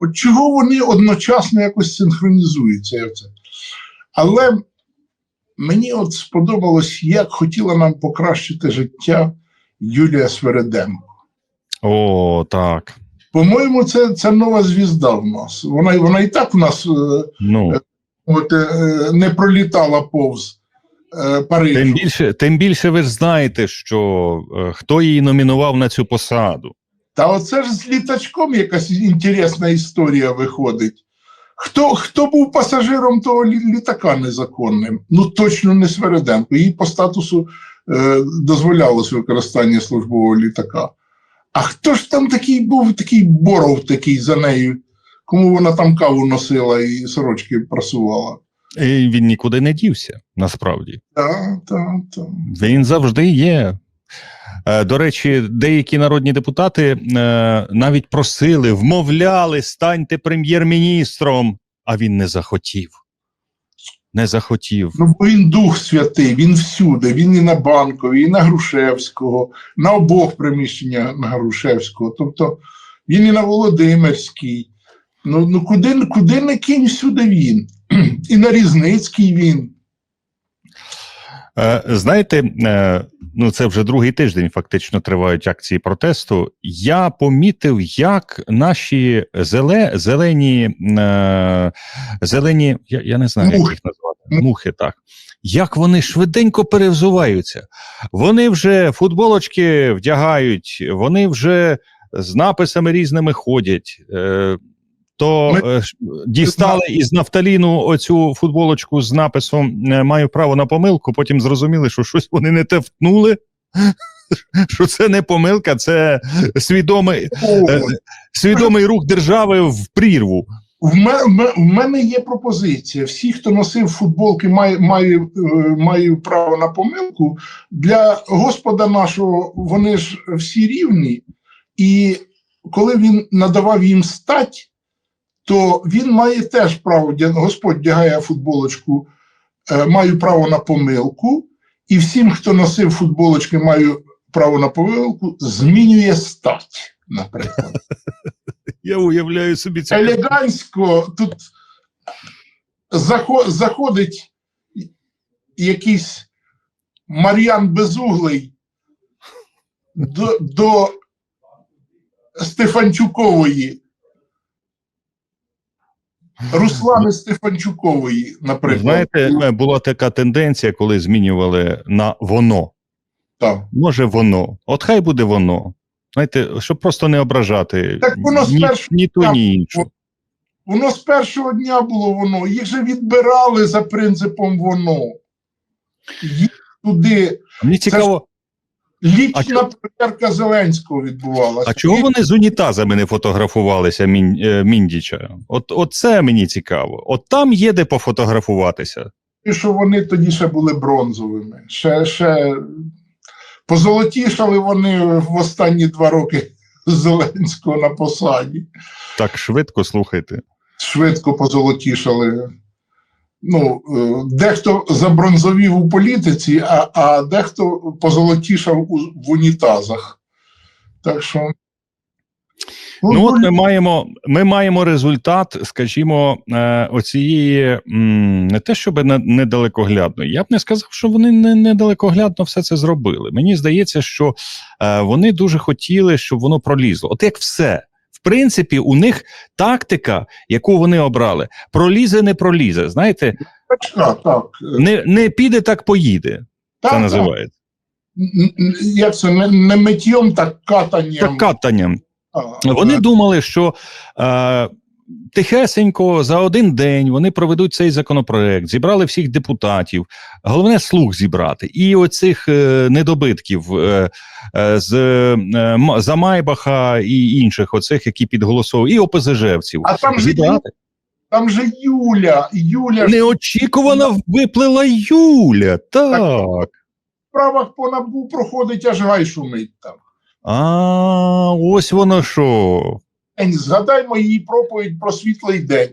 От чого вони одночасно якось синхронізуються? як це? Але мені от сподобалось, як хотіла нам покращити життя Юлія Свереденко. О, так. По-моєму, це, це нова звізда в нас. Вона, вона і так в нас е, Ну, от, е, не пролітала повз е, Парижу. тим більше, тим більше ви ж знаєте, що хто її номінував на цю посаду. Та оце ж з літачком якась інтересна історія виходить. Хто, хто був пасажиром того літака незаконним? Ну точно не Свереденко. Їй по статусу е, дозволялось використання службового літака. А хто ж там такий був, такий боров такий за нею, кому вона там каву носила і сорочки прасувала? І він нікуди не дівся, насправді. Так, так, так. Він завжди є. Е, До речі, деякі народні депутати е, навіть просили, вмовляли, станьте прем'єр-міністром, а він не захотів. Не захотів. Ну, він Дух Святий, він всюди. Він і на Банковій, і на Грушевського, на обох приміщеннях на Грушевського. Тобто він і на Володимирській. Ну, ну куди, куди не кинь всюди він. І на Різницький він. Е, Знаєте, е, ну це вже другий тиждень фактично тривають акції протесту. Я помітив, як наші зеле, зелені, е, зелені, я, я не знаю, як їх назвати. Мухи, так. Як вони швиденько перевзуваються. Вони вже футболочки вдягають, вони вже з написами різними ходять. То Ми- е, дістали із нафталіну оцю футболочку з написом е, Маю право на помилку. Потім зрозуміли, що щось вони не те втнули. Що це не помилка, це свідомий, е, свідомий рух держави в прірву. В мене, в мене є пропозиція. Всі, хто носив футболки, має, має, має право на помилку. Для Господа нашого вони ж всі рівні, і коли він надавав їм стать, то він має теж право, Господь вдягає футболочку, е, маю право на помилку, і всім, хто носив футболочки, маю право на помилку, змінює стать, наприклад. Я уявляю собі це. елегантсько тут заходить якийсь Мар'ян Безуглий до, до Стефанчукової. Руслани Стефанчукової, наприклад. Знаєте, е, була така тенденція, коли змінювали на воно. Так. Може, воно. От хай буде воно. Знаєте, щоб просто не ображати Так воно ні, спершу ні ту, так, ні іншу. Воно з першого дня було воно. Їх же відбирали за принципом воно. Їх туди Мені цікаво, лічна перевірка Зеленського відбувалася. а чого вони з унітазами не фотографувалися Мін, е, Міндіча? От, от це мені цікаво. От там є де пофотографуватися. І що вони тоді ще були бронзовими. Ще, ще позолотішали вони в останні два роки Зеленського на посаді. Так швидко слухайте. Швидко позолотішали. Ну, е, дехто забронзовів у політиці, а, а дехто позолотішав у, в унітазах. Так що. Ну, от ми маємо, ми маємо результат, скажімо, е, оцієї не те, щоб не- недалекоглядної. Я б не сказав, що вони не недалекоглядно все це зробили. Мені здається, що е, вони дуже хотіли, щоб воно пролізло. От як все. Принципі, у них тактика, яку вони обрали, пролізе, не пролізе. Знаєте, Точно, так. не, не піде, так поїде. Так, Це називається. Як це не, не миттєм, так катанням. Так катанням. А, Вони так. думали, що е, тихесенько за один день вони проведуть цей законопроект, зібрали всіх депутатів. Головне слух зібрати. І оцих е, недобитків е, е, з е, М- за Майбаха і інших, оцих, які підголосовують, і ОПЗЖевців. А там же, Зібрати. там же Юля, Юля ж Неочікувано виплила Юля. Так. в справах по набу проходить аж гай шумить там. А ось воно що. Ень, Згадаймо її проповідь про світлий день.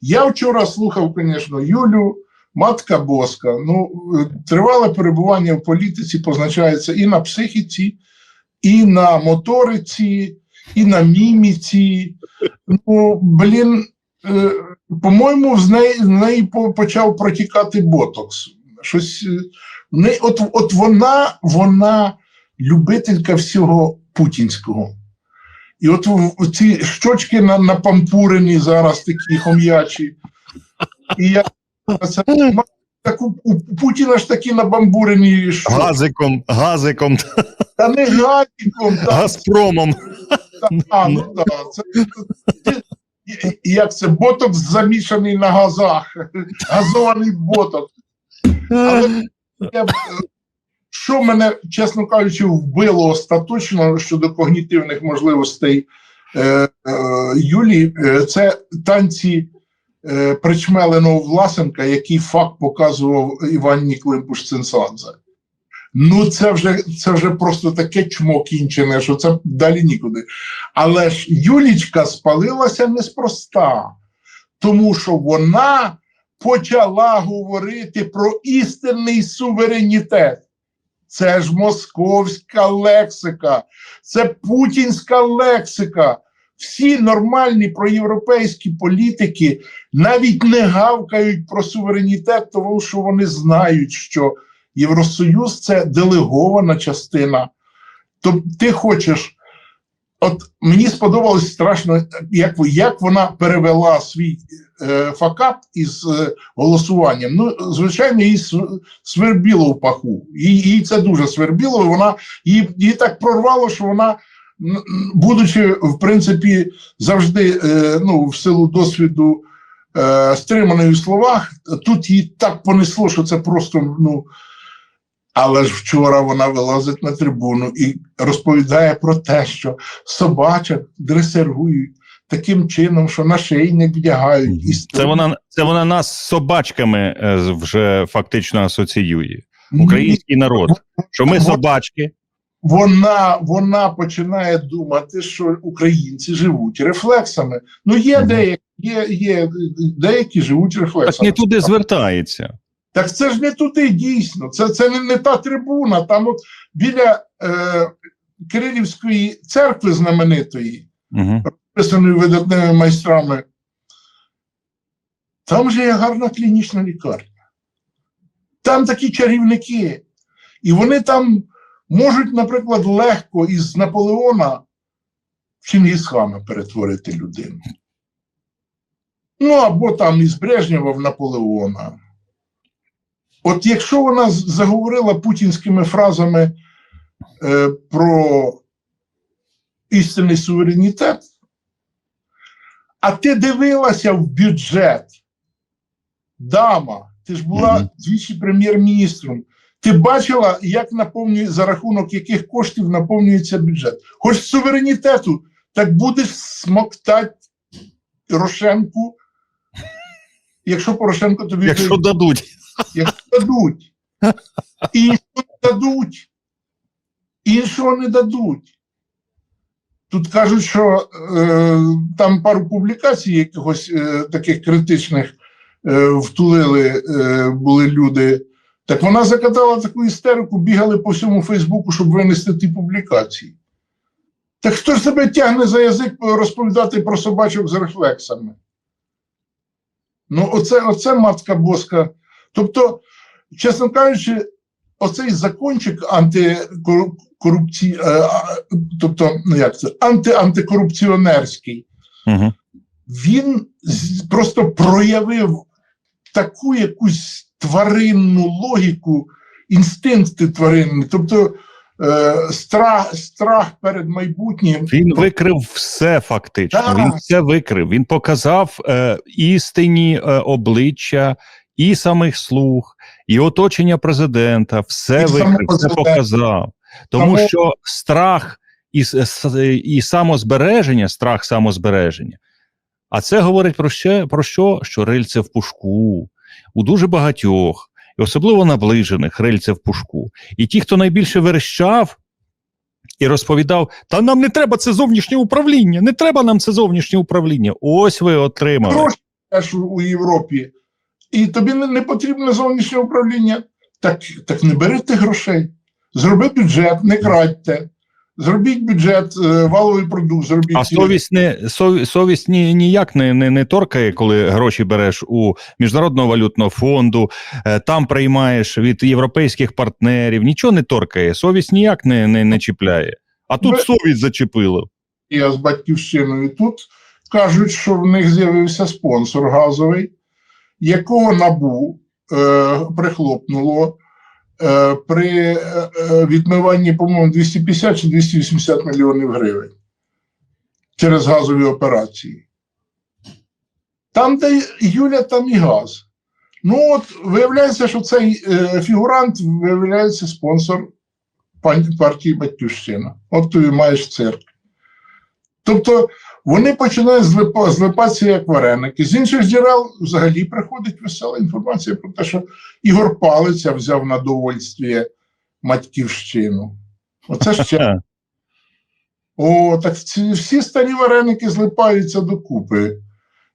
Я вчора слухав, звісно, Юлю, матка Боска. Ну, е, тривале перебування в політиці позначається і на психіці, і на моториці, і на міміці. Ну, блін, е, по-моєму, з неї, з неї почав протікати ботокс. Щось, е, от, от вона, вона любителька всього путінського. І от ці щочки на, напампурені зараз такі хом'ячі. І я це так у, у Путіна ж такі набамбурені що? Газиком, газиком, Та не газиком, та, Газпромом. та, ну, та, це, це- як це ботокс замішаний на газах, газований ботокс. Але я що мене, чесно кажучи, вбило остаточно щодо когнітивних можливостей е, е, Юлії, е, це танці е, причмеленого Власенка, який факт показував Іван Климпуш Цинсадзе. Ну, це вже, це вже просто таке чмо кінчене, що це далі нікуди. Але ж Юлічка спалилася неспроста, тому що вона почала говорити про істинний суверенітет. Це ж московська лексика, це путінська лексика. Всі нормальні проєвропейські політики навіть не гавкають про суверенітет, тому що вони знають, що Євросоюз це делегована частина. Тобто ти хочеш. От мені сподобалось страшно, як, як вона перевела свій е, факап із е, голосуванням. Ну, звичайно, їй свербіло в паху. Їй, їй це дуже свербіло. Вона її, її так прорвало, що вона, будучи в принципі завжди е, ну, в силу досвіду е, стриманої в словах, тут її так понесло, що це просто ну. Але ж вчора вона вилазить на трибуну і розповідає про те, що собачок дресирують таким чином, що на шийник вдягають. І Це вона, це вона нас з собачками е, вже фактично асоціює. Український народ. Що ми собачки. Вона, вона починає думати, що українці живуть рефлексами. Ну, є деякі, є, є деякі живуть Так не туди звертається. Так це ж не туди дійсно. Це, це не, не та трибуна. Там от біля е, Кирилівської церкви знаменитої, Угу. видатними майстрами, там же є гарна клінічна лікарня. Там такі чарівники. І вони там можуть, наприклад, легко із Наполеона в Чингісхана перетворити людину. Ну, або там із Брежнєва в Наполеона. От якщо вона заговорила путінськими фразами е, про істинний суверенітет, а ти дивилася в бюджет, дама, ти ж була Мгм. двічі прем'єр-міністром. Ти бачила, як наповнює за рахунок яких коштів наповнюється бюджет. Хоч суверенітету, так будеш смоктати Порошенку, якщо Порошенко тобі Якщо дадуть. Якщо дадуть. Іншого не дадуть. Іншого не дадуть. Тут кажуть, що е, там пару публікацій якихось е, таких критичних е, втулили е, були люди. Так вона закатала таку істерику, бігали по всьому Фейсбуку, щоб винести ті публікації. Так хто ж себе тягне за язик розповідати про собачок з рефлексами? Ну, оце, оце матка боска. Тобто, чесно кажучи, оцей закончик антикорупцій, тобто, ну як це, анти-антикорупціонерський, Угу. він просто проявив таку якусь тваринну логіку, інстинкти тваринні, тобто е, страх, страх перед майбутнім. Він викрив все фактично. Так. Він все викрив. Він показав е, істинні е, обличчя і самих слуг, і оточення президента. Все викрив, все показав. Тому що страх і, і самозбереження, страх самозбереження. А це говорить про ще про що? Що рильце в пушку у дуже багатьох, і особливо наближених рильце в пушку. І ті, хто найбільше верещав і розповідав: та нам не треба це зовнішнє управління, не треба нам це зовнішнє управління. Ось ви отримали. У- у Європі, і тобі не, не потрібне зовнішнє управління. Так, так не бери тих грошей. Зроби бюджет, не крадьте. Зробіть бюджет, е, валовий продукт, зробіть. А совість не сов- совість ні, ніяк не, не, не торкає, коли гроші береш у міжнародного валютного фонду, е, там приймаєш від європейських партнерів. Нічого не торкає. Совість ніяк не, не, не чіпляє. А тут Ви- совість зачепило. Я з батьківщиною тут кажуть, що в них з'явився спонсор газовий, якого набу е, прихлопнуло е, при е, е, відмиванні, по-моєму, 250 чи 280 мільйонів гривень через газові операції. Там, де Юля, там і газ. Ну, от виявляється, що цей е, фігурант виявляється спонсор партії Батьківщина. От тобі маєш цирк. Тобто вони починають злипа, злипатися як вареники. З інших джерел взагалі приходить весела інформація про те, що Ігор Палиця взяв на довольстві Матьківщину. Оце ще. О, так ці, всі старі вареники злипаються докупи.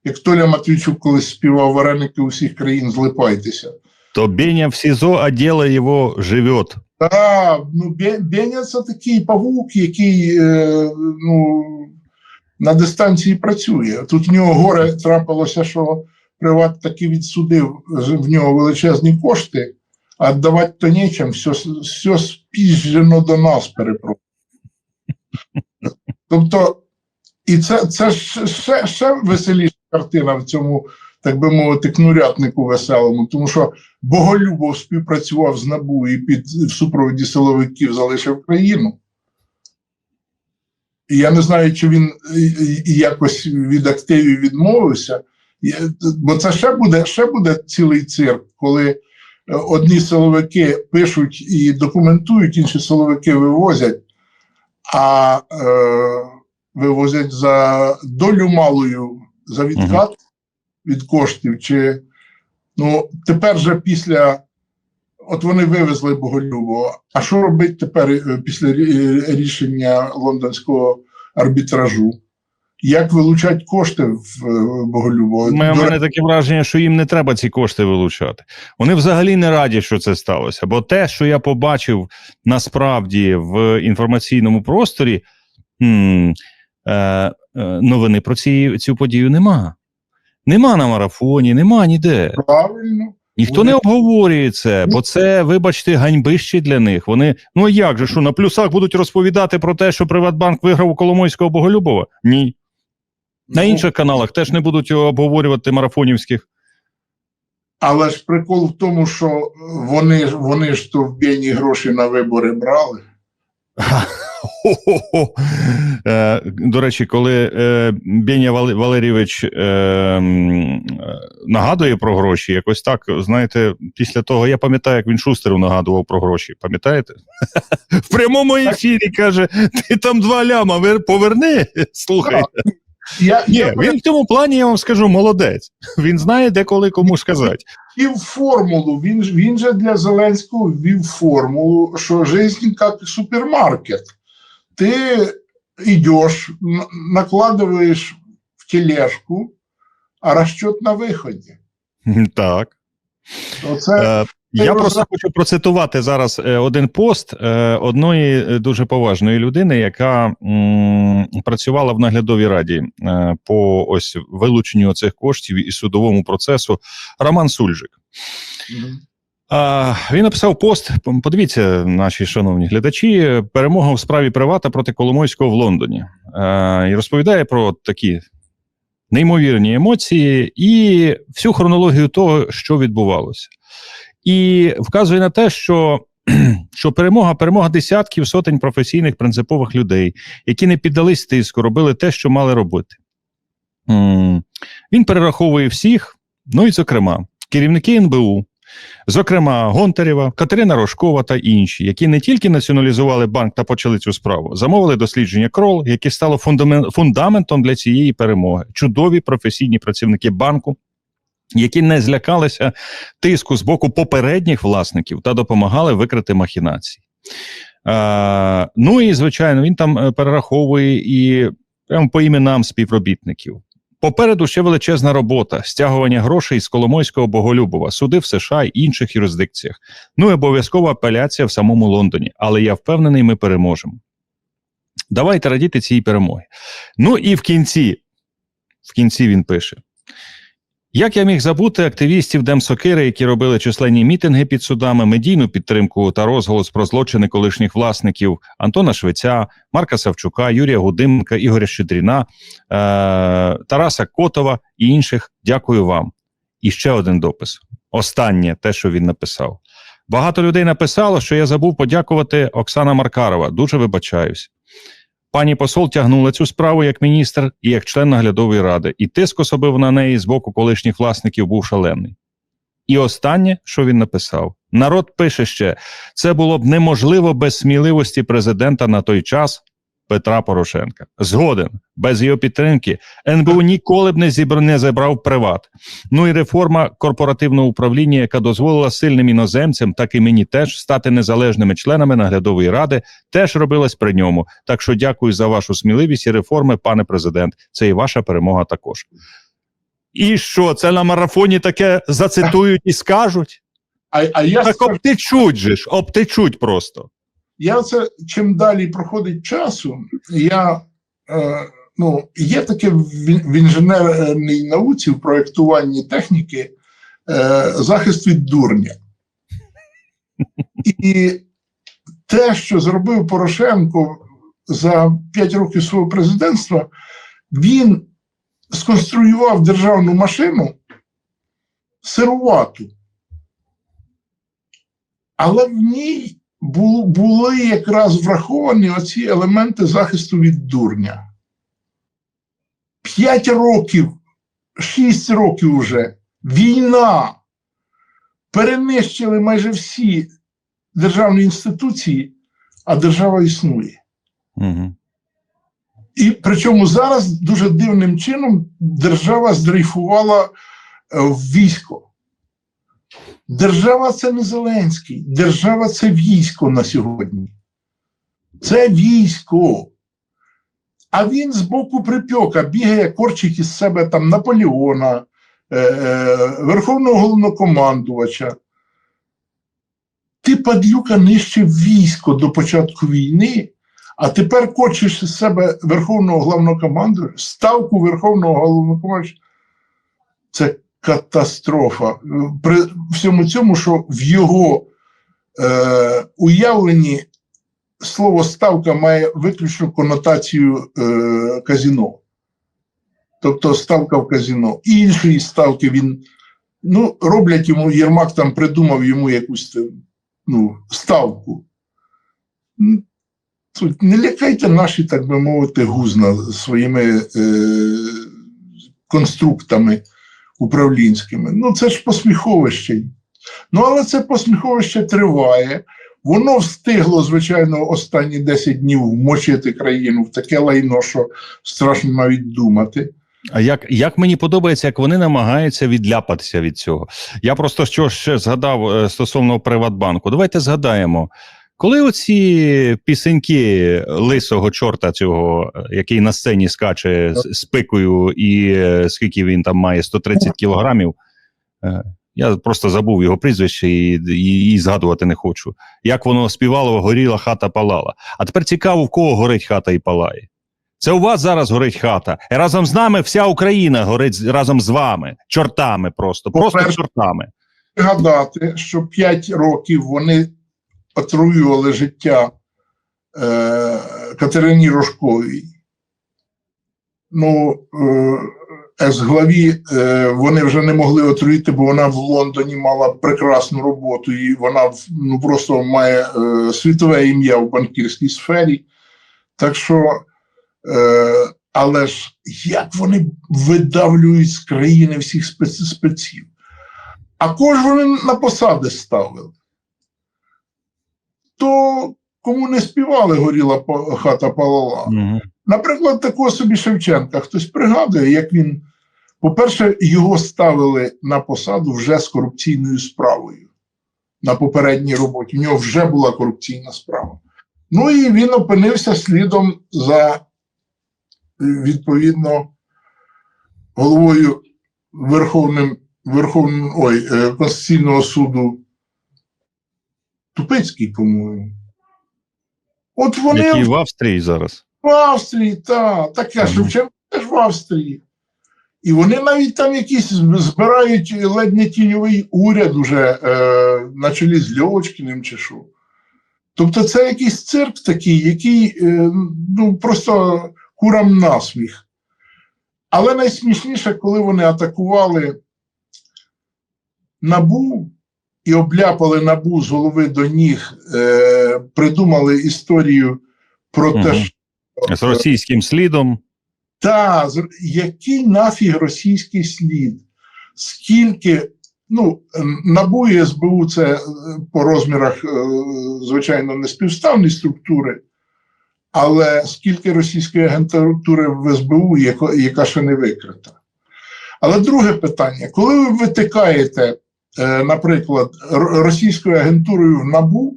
Як Толя Матвійчук колись співав вареники усіх країн, злипайтеся. То Беня в СІЗО, а діло його живет. Так, ну Беня це такий павук, який е, ну, на дистанції працює. Тут в нього горе трапилося, що приват таки відсудив в нього величезні кошти, а віддавати то нічим, все, все спіжено до нас перепрошую. Тобто, і це, це ще, ще веселіша картина в цьому, так би мовити, кнурятнику веселому, тому що Боголюбов співпрацював з НАБУ і під в супроводі силовиків залишив країну. І я не знаю, чи він е, е, якось від активів відмовився, бо це ще буде, ще буде цілий цирк, коли е, одні силовики пишуть і документують, інші силовики вивозять, а е, вивозять за долю малою за відкат від коштів. Чи ну тепер же після. От вони вивезли Боголюбова. А що робити тепер після рішення лондонського арбітражу? Як вилучати кошти в е, Боголюбова? У мене, у мене таке враження, що їм не треба ці кошти вилучати. Вони взагалі не раді, що це сталося. Бо те, що я побачив насправді в інформаційному просторі, м, е, е, новини про ці, цю подію нема. Нема на марафоні, нема ніде. Правильно. Ніхто Вони- не обговорює це, бо це, вибачте, ганьбище для них. Вони ну як же що на плюсах будуть розповідати про те, що Приватбанк виграв у Коломойського Боголюбова? Ні. На Ну, інших каналах теж не будуть обговорювати марафонівських. Але ж прикол в тому, що вони вони ж то в гроші на вибори брали. Хо-хо-хо. Е, до речі, коли е, Беня Валерійович е, нагадує про гроші, якось так, знаєте, після того я пам'ятаю, як він Шустеру нагадував про гроші. Пам'ятаєте? В прямому ефірі каже: ти там два ляма поверни. Слухай. Я, Ні, я він в цьому плані, я вам скажу, молодець. Він знає, де коли кому сказати. ввів формулу. Він, він же для Зеленського ввів формулу, що жизнь як супермаркет. Ти йдеш, н- накладываешь в тележку, а розчет на виході. Так. Оце Е, Я просто хочу процитувати зараз е, один пост е, одної дуже поважної людини, яка м, працювала в наглядовій раді по ось вилученню цих коштів і судовому процесу. Роман Сульжик. Він написав пост. Подивіться, наші шановні глядачі, перемога в справі привата проти Коломойського в Лондоні. І розповідає про такі неймовірні емоції і всю хронологію того, що відбувалося. І вказує на те, що, що перемога, перемога десятків сотень професійних принципових людей, які не піддались тиску, робили те, що мали робити. Він перераховує всіх, ну і зокрема, керівники НБУ, зокрема Гонтарєва, Катерина Рожкова та інші, які не тільки націоналізували банк та почали цю справу, замовили дослідження крол, яке стало фундаментом для цієї перемоги. Чудові професійні працівники банку, які не злякалися тиску з боку попередніх власників та допомагали викрити махінації. Е, ну і звичайно, він там е, перераховує і прямо по іменам співробітників. Попереду ще величезна робота, стягування грошей з Коломойського Боголюбова, суди в США й інших юрисдикціях. Ну і обов'язкова апеляція в самому Лондоні. Але я впевнений, ми переможемо. Давайте радіти цій перемоги. Ну і в кінці, в кінці він пише: як я міг забути активістів Демсокири, які робили численні мітинги під судами, медійну підтримку та розголос про злочини колишніх власників Антона Швеця, Марка Савчука, Юрія Гудименка, Ігоря Щедріна, е- Тараса Котова і інших. Дякую вам. І ще один допис. Останнє те, що він написав. Багато людей написало, що я забув подякувати Оксана Маркарова. Дуже вибачаюсь. Пані посол тягнула цю справу як міністр і як член наглядової ради, і тиск особив на неї з боку колишніх власників був шалений. І останнє, що він написав: народ пише ще: це було б неможливо без сміливості президента на той час Петра Порошенка. Згоден, без його підтримки НБУ ніколи б не зібр не забрав приват. Ну і реформа корпоративного управління, яка дозволила сильним іноземцям, так і мені теж стати незалежними членами наглядової ради, теж робилась при ньому. Так що дякую за вашу сміливість і реформи, пане президент. Це і ваша перемога також. І що, це на марафоні таке зацитують і скажуть? А, а я Так скажу, обтечуть же ж, обтечуть просто. Я це чим далі проходить часу, я е, ну, є таке в, інженерній науці, в проєктуванні техніки е, захист від дурня. І те, що зробив Порошенко за 5 років свого президентства, він сконструював державну машину сирувату. Але в ній були якраз враховані оці елементи захисту від дурня. П'ять років, шість років вже війна. Перенищили майже всі державні інституції, а держава існує. Угу. І причому зараз дуже дивним чином держава здрейфувала е, в військо. Держава це не Зеленський, держава це військо на сьогодні. Це військо. А він з боку припьока бігає корчить із себе там Наполеона, е, е, Верховного головнокомандувача. Ти, падлюка, нищив військо до початку війни, а тепер хочеш із себе Верховного головнокомандувача, ставку Верховного головнокомандувача. Це катастрофа. При всьому цьому, що в його е, уявленні слово ставка має виключну конотацію е, казіно. Тобто ставка в казіно. І іншої ставки він ну, роблять йому, Єрмак там придумав йому якусь ну, ставку. Тут не лякайте наші, так би мовити, гузна своїми е, конструктами управлінськими. Ну, це ж посміховище. Ну, але це посміховище триває. Воно встигло, звичайно, останні 10 днів вмочити країну в таке лайно, що страшно навіть думати. А як, як мені подобається, як вони намагаються відляпатися від цього. Я просто що ще згадав е, стосовно Приватбанку. Давайте згадаємо. Коли оці пісеньки лисого чорта цього, е, який на сцені скаче з, з пикою, і е, скільки він там має 130 кілограмів, е, я просто забув його прізвище і, і, і згадувати не хочу. Як воно співало, горіла хата палала. А тепер цікаво, в кого горить хата і палає. Це у вас зараз горить хата. І разом з нами вся Україна горить разом з вами, чортами просто, просто чортами. Гадати, що 5 років вони отруювали життя е, Катерині Рожковій. Ну, е, з-главі е, вони вже не могли отруїти, бо вона в Лондоні мала прекрасну роботу, і вона ну, просто має е, світове ім'я в банкірській сфері. Так що, е, але ж як вони видавлюють з країни всіх спец- спеців? А кого ж вони на посади ставили? То кому не співали горіла хата палала. Угу. Наприклад, такого собі Шевченка. Хтось пригадує, як він, по-перше, його ставили на посаду вже з корупційною справою на попередній роботі. У нього вже була корупційна справа. Ну і він опинився слідом за е, відповідно головою Верховним, Верховним ой, е, Конституційного суду Тупицький, по-моєму. От вони Які в Австрії зараз. в Австрії, та, таке Мгм. Шевченко теж в Австрії. І вони навіть там якісь збирають ледь не тіньовий уряд уже е, на чолі з Льовочкіним чи що. Тобто це якийсь цирк такий, який е, ну, просто курам насміх. Але найсмішніше, коли вони атакували Набу і обляпали Набу з голови до ніг, е, придумали історію про те, що З російським слідом. та, з- який нафіг російський слід? Скільки, ну, НАБУ і СБУ це е, по розмірах, е, звичайно, не співставні структури, але скільки російської агентури в СБУ, яка ще не викрита. Але друге питання: коли ви витикаєте, наприклад, російською агентурою в НАБУ,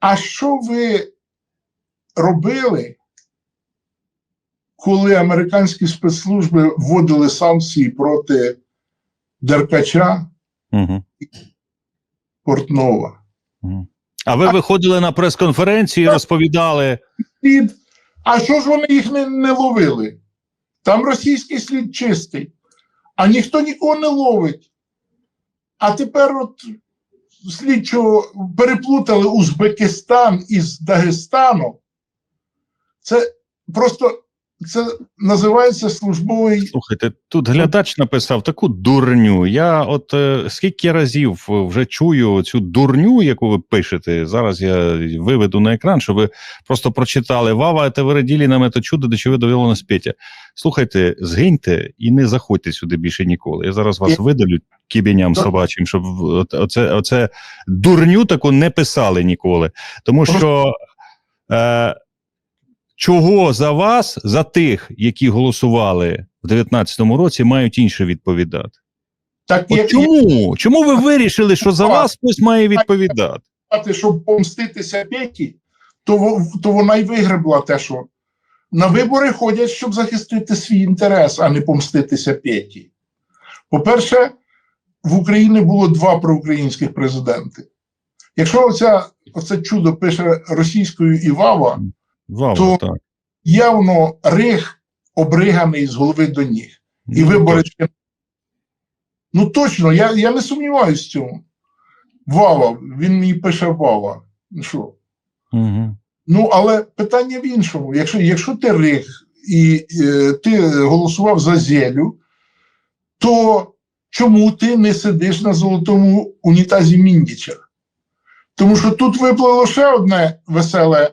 а що ви робили? коли американські спецслужби вводили санкції проти Деркача Угу. Портнова. А ви виходили на прес-конференцію і розповідали. Слід, а що ж вони їх не, не ловили? Там російський слід чистий, а ніхто нікого не ловить. А тепер от слідчого переплутали Узбекистан із Дагестаном. Це просто це називається службовий Слухайте, тут глядач написав таку дурню. Я от е, скільки разів вже чую цю дурню, яку ви пишете. Зараз я виведу на екран, щоб ви просто прочитали Вава, это ви раділи нам это чудо, до чого довело нас Петя. Слухайте, згиньте і не заходьте сюди більше ніколи. Я зараз вас Я- видалю кібеням Так. собачим, щоб оце, оце дурню таку не писали ніколи. Тому що. Е, Чого за вас, за тих, які голосували в 19-му році, мають інше відповідати? так, От як чому? Чому ви вирішили, що за вас хтось має відповідати? щоб помститися Петі, то, то вона й вигребла те, що на вибори ходять, щоб захистити свій інтерес, а не помститися Петі. По-перше, в Україні було два проукраїнських президенти. Якщо оця, оце чудо пише російською і Вава, То- так. явно рих обриганий з голови до ніг. І Ну, вибори. ще- Ну точно, я, я не сумніваюся в цьому. Вава, він мені пише Вава. Ну що? Угу. Ну, але питання в іншому. Якщо, якщо ти рих і е, ти голосував за зелю, то чому ти не сидиш на золотому унітазі Міндіча? Тому що тут виплило ще одне веселе,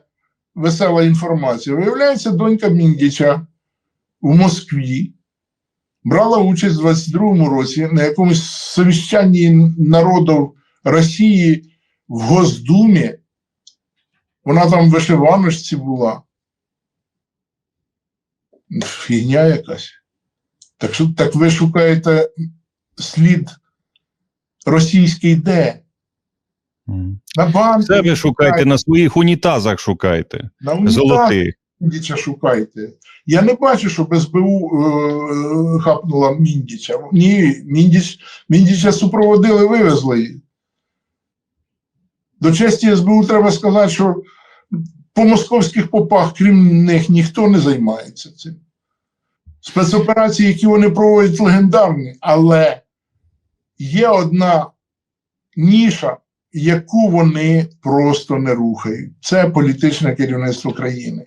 весела інформація. Виявляється, донька Міндіча в Москві брала участь у 22-му році на якомусь совіщанні народів Росії в Госдумі. Вона там в вишиваночці була. Фігня якась. Так, що, так ви шукаєте слід російський де? На Це шукайте на своїх унітазах шукайте. на унітазі Золотих. Міндіча шукайте. Я не бачу, щоб СБУ е, хапнула Міндіча. Ні, Міндіч, Міндіча супроводили, вивезли її. До честі СБУ треба сказати, що по московських попах, крім них, ніхто не займається цим. Спецоперації, які вони проводять, легендарні, але є одна ніша, яку вони просто не рухають. Це політичне керівництво країни.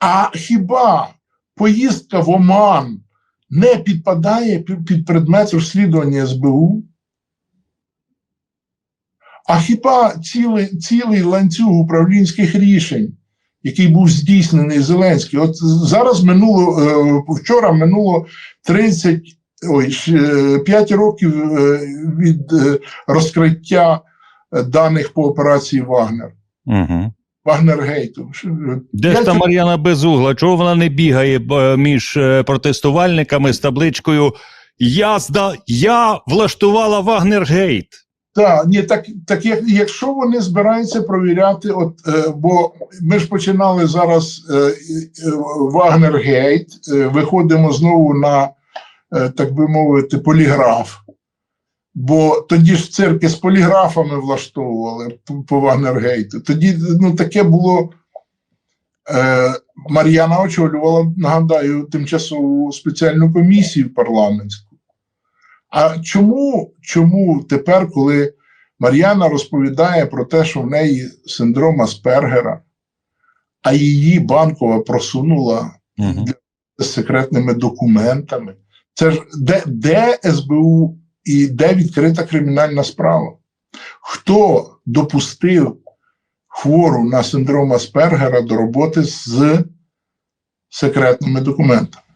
А хіба поїздка в Оман не підпадає під предмет розслідування СБУ? А хіба цілий, цілий ланцюг управлінських рішень, який був здійснений Зеленський, от зараз минуло, е, вчора минуло 30, ой, ще, е, 5 років е, від е, розкриття даних по операції Вагнер. Угу. Вагнергейту. Де ж та Мар'яна Безугла? Чого вона не бігає між протестувальниками з табличкою Я зда я влаштувала Вагнергейт? Так, ні, так, так як, якщо вони збираються провіряти, от, е, бо ми ж починали зараз е, е, Вагнергейт, е, виходимо знову на, так би мовити, поліграф. Бо тоді ж цирки з поліграфами влаштовували по- Вагнергейту. Тоді ну, таке було. Е, Мар'яна очолювала, нагадаю, тимчасову спеціальну комісію парламентську. А чому, чому тепер, коли Мар'яна розповідає про те, що в неї синдром Аспергера, а її банкова просунула Мгм. з секретними документами. Це ж де, де СБУ і де відкрита кримінальна справа? Хто допустив хвору на синдром Аспергера до роботи з секретними документами?